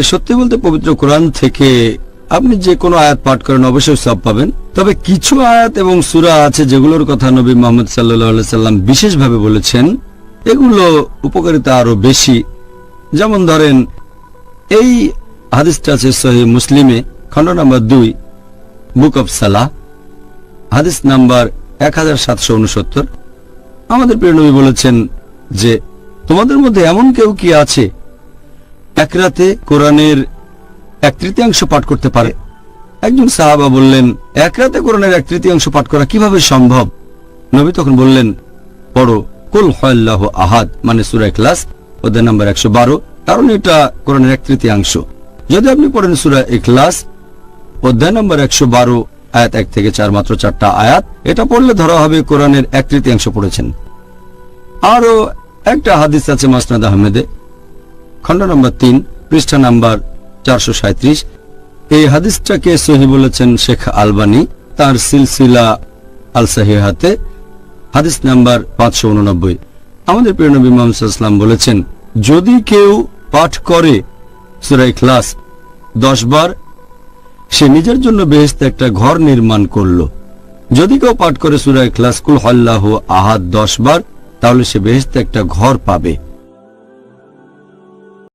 সত্যি বলতে পবিত্র কোরআন থেকে আপনি যে কোনো আয়াত পাঠ করেন অবশ্যই সব পাবেন। তবে কিছু আয়াত এবং সুরা আছে যেগুলোর কথা নবী মোহাম্মদ সাল্লাহ সাল্লাম বিশেষভাবে বলেছেন। এগুলো উপকারিতা আরও বেশি। যেমন ধরেন, এই হাদিসটা আছে সহি মুসলিমে, খণ্ড নাম্বার দুই, বুক অফ সালাহ, হাদিস নাম্বার এক হাজার সাতশো উনসত্তর। আমাদের প্রিয় নবী বলেছেন যে, তোমাদের মধ্যে এমন কেউ কি আছে এক রাতে কোরআনের এক তৃতীয়াংশ পাঠ করতে পারে। একজন সাহাবা বললেন, এক রাতে কোরআনের এক তৃতীয়াংশ পাঠ করা কীভাবে সম্ভব? নবী তখন বললেন, পড়ো, কুল হল্লাহ আহাদ মানে সুরা ক্লাস অধ্যায় নাম্বার একশো বারো। কারণ এটা কোরআনের এক তৃতীয়াংশ। যদি আপনি পড়েন সুরা এক্লাস অধ্যায় নম্বর একশো বারো, আয়াত এক থেকে চার, মাত্র চারটা আয়াত, এটা পড়লে ধরা হবে কোরআনের এক তৃতীয়াংশ পড়েছেন। আরও একটা হাদিস আছে মাসনাদ আহমেদে। খণ্ড নম্বর তিন, পৃষ্ঠা নাম্বার চারশো এই হাদিসটাকে সহি বলেছেন শেখ আলবানি, তার সিলসিলা আল সাহিহাতে হাদিস নাম্বার পাঁচশো উননব্বই। আমাদের প্রিয় নবী মোহাম্মদ বলেছেন, যদি কেউ পাঠ করে সুরাই ক্লাস দশ বার, সে নিজের জন্য বেহেস্তে একটা ঘর নির্মাণ করল। যদি কেউ পাঠ করে সুরায় ক্লাসকুল হল্লাহ আহাদ দশ বার, তাহলে সে বেহেস্তে একটা ঘর পাবে।